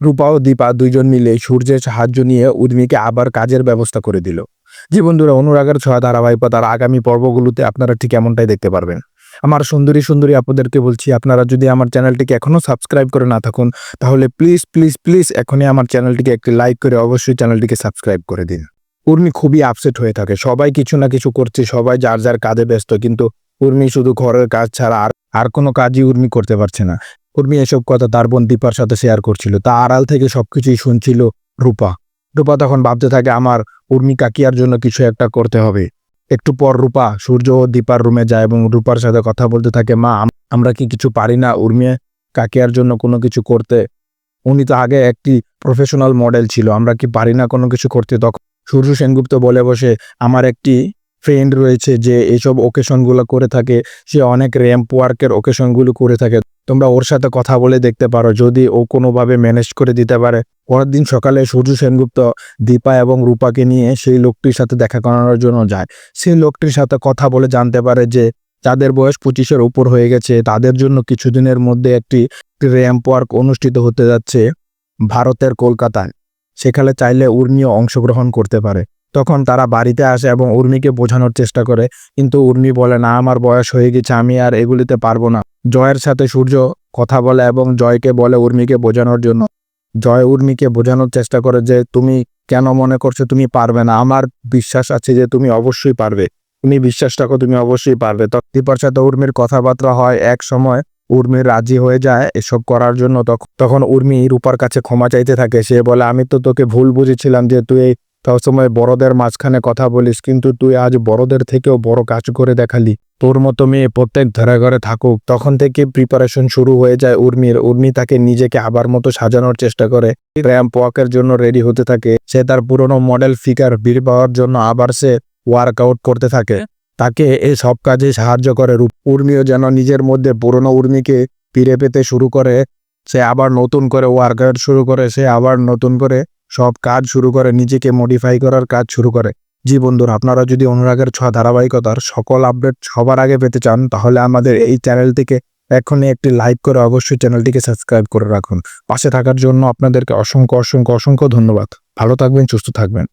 রূপা ও দীপা দুইজন মিলে সূর্যের সাহায্য নিয়ে উর্মিকে আবার কাজের ব্যবস্থা করে দিল। জি বন্ধুরা, অনুরাগের ছয় ধারাবাহিকতার আগামী পর্বগুলোতে আপনারা ঠিক এমনটাই দেখতে পারবেন। আমার সুন্দরী সুন্দরী আপনাদেরকে বলছি, আপনারা যদি আমার চ্যানেলটিকে এখনও সাবস্ক্রাইব করে না থাকুন, তাহলে প্লিজ প্লিজ প্লিজ এখনই আমার চ্যানেলটিকে একটি লাইক করে অবশ্যই চ্যানেলটিকে সাবস্ক্রাইব করে দিন। উর্মি খুবই আপসেট হয়ে থাকে, সবাই কিছু না কিছু করছে, সবাই যার যার কাজে ব্যস্ত, কিন্তু উর্মি শুধু ঘরের কাজ ছাড়া আর আর কোনো কাজই উর্মি করতে পারছে না। উর্মি এসব কথা তার বোন দীপার সাথে শেয়ার করছিল। তা আড়াল থেকে সবকিছুই শুনছিল রূপা। রূপা তখন ভাবতে থাকে, আমার উর্মি কাকিয়ার জন্য কিছু একটা করতে হবে। একটু পর রূপা, সূর্য ও দীপার রুমে যায় এবং রূপার সাথে কথা বলতে থাকে, মা আমরা কি কিছু পারি না উর্মি কাকিয়ার জন্য কোনো কিছু করতে? উনি তো আগে একটি প্রফেশনাল মডেল ছিল, আমরা কি পারি না কোনো কিছু করতে? তখন সূর্য সেনগুপ্ত বলে বসে, আমার একটি ফ্রেন্ড রয়েছে যে এইসব ওকেশনগুলো করে থাকে, সে অনেক র্যাম্প ওয়ার্কের ওকেশনগুলো করে থাকে। তোমরা ওর সাথে কথা বলে দেখতে পারো, যদি ও কোনোভাবে ম্যানেজ করে দিতে পারে। পরের দিন সকালে সূর্য সেনগুপ্ত, দীপা এবং রূপাকে নিয়ে সেই লোকটির সাথে দেখা করানোর জন্য যায়। সেই লোকটির সাথে কথা বলে জানতে পারে যে যাদের বয়স পঁচিশের উপর হয়ে গেছে। তাদের জন্য কিছুদিনের মধ্যে একটি র্যাম্প ওয়ার্ক অনুষ্ঠিত হতে যাচ্ছে ভারতের কলকাতায়। সেখানে চাইলে উর্মিও অংশগ্রহণ করতে পারে। তখন তারা বাড়িতে আসে এবং উর্মিকে বোঝানোর চেষ্টা করে, কিন্তু উর্মি বলে, না, আমার বয়স হয়ে গেছে, আমি আর এগুলিতে পারব না। জয়ের সাথে সূর্য কথা বলে এবং জয়কে বলে উর্মিকে বোঝানোর জন্য। জয় উর্মিকে বোঝানোর চেষ্টা করে যে, তুমি কেন মনে করছ তুমি পারবে না? আমার বিশ্বাস আছে যে, তুমি অবশ্যই পারবে। তুমি বিশ্বাস রাখো, তুমি অবশ্যই পারবে। তো সাথে উর্মির কথাবার্তা হয়। এক সময় উর্মি রাজি হয়ে যায় এসব করার জন্য। তখ- তখন উর্মি রূপার কাছে ক্ষমা চাইতে থাকে। সে বলে, আমি তো তোকে ভুল বুঝেছিলাম যে, তুই সবসময় বড়দের মাঝখানে কথা বলিস, কিন্তু তুই আজ বড়দের থেকেও বড় কাজ করে দেখালি। তোর মতো মেয়ে প্রত্যেক ধরে ঘরে থাকুক, তখন থেকে প্রিপারেশন শুরু হয়ে যায় উর্মির। উর্মি তাকে নিজেকে আবার মতো সাজানোর চেষ্টা করে। র্যাম্প ওয়াকের জন্য রেডি হতে থাকে। সে তার পুরনো মডেল ফিগার ভিড় পাওয়ার জন্য আবার সে ওয়ার্কআউট করতে থাকে। তাকে এই সব কাজে সাহায্য করে রূপ। উর্মিও যেন নিজের মধ্যে পুরনো উর্মিকে ফিরে পেতে শুরু করে। সে আবার নতুন করে ওয়ার্কআউট শুরু করে। সে আবার নতুন করে সব কাজ শুরু করে। নিজেকে মডিফাই করার কাজ শুরু করে। জি বন্ধুরা, আপনারা যদি অনুরাগের ছোঁয়া ধারাবাহিকতার সকল আপডেট সবার আগে পেতে চান, তাহলে আমাদের এই চ্যানেলটিকে এখনই একটি লাইক করে অবশ্যই চ্যানেলটিকে সাবস্ক্রাইব করে রাখুন। পাশে থাকার জন্য আপনাদেরকে অসংখ্য অসংখ্য অসংখ্য ধন্যবাদ। ভালো থাকবেন, সুস্থ থাকবেন।